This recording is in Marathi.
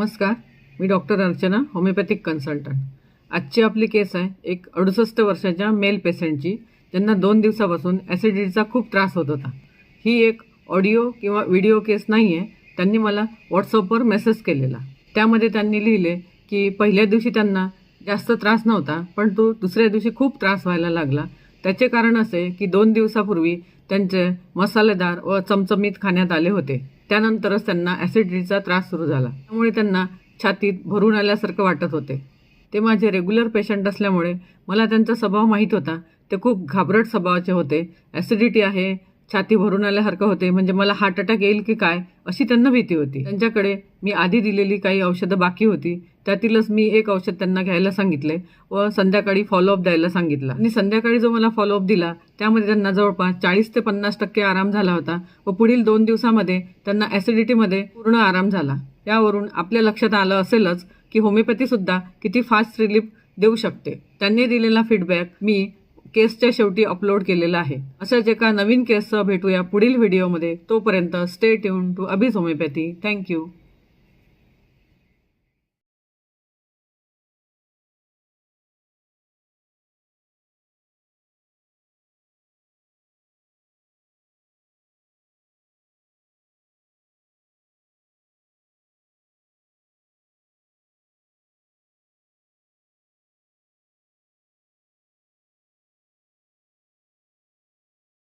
नमस्कार मी डॉक्टर अर्चना होमिओपॅथिक कन्सल्टंट आजची आपली केस आहे एक अडुसष्ट वर्षाच्या मेल पेशंटची ज्यांना दोन दिवसापासून ॲसिडिटीचा खूप त्रास होत होता. ही एक ऑडिओ किंवा व्हिडिओ केस नाही आहे त्यांनी मला व्हॉट्सअपवर मेसेज केलेला. त्यामध्ये त्यांनी लिहिले की पहिल्या दिवशी त्यांना जास्त त्रास नव्हता पण तो दुसऱ्या दिवशी खूप त्रास व्हायला लागला. त्याचे कारण असे की दोन दिवसापूर्वी त्यांचे मसालेदार व चमचमीत खाण्यात आले होते. त्यानंतरच त्यांना ॲसिडिटीचा त्रास सुरू झाला. त्यामुळे त्यांना छातीत भरून आल्यासारखं वाटत होते. ते माझे रेग्युलर पेशंट असल्यामुळे मला त्यांचा स्वभाव माहीत होता. ते खूप घाबरट स्वभावाचे होते. ॲसिडिटी आहे छाती भरून आल्यासारखं होते. म्हणजे मला हार्ट अटॅक येईल की काय अशी त्यांना भीती होती. त्यांच्याकडे मी आधी दिलेली काही औषधं बाकी होती. त्यातीलच मी एक औषध त्यांना घ्यायला सांगितले व संध्याकाळी फॉलोअप द्यायला सांगितला. आणि संध्याकाळी जो मला फॉलोअप दिला त्यामध्ये त्यांना जवळपास चाळीस ते पन्नास टक्के आराम झाला होता व पुढील दोन दिवसामध्ये त्यांना ॲसिडिटीमध्ये पूर्ण आराम झाला. यावरून आपल्या लक्षात आलं असेलच की होमिओपॅथीसुद्धा किती फास्ट रिलीफ देऊ शकते. त्यांनी दिलेला फीडबॅक मी केसच्या शेवटी अपलोड केलेला आहे. अशाच एका नवीन केससह भेटूया पुढील व्हिडिओमध्ये तोपर्यंत stay tune to Abhij homeopathy thank you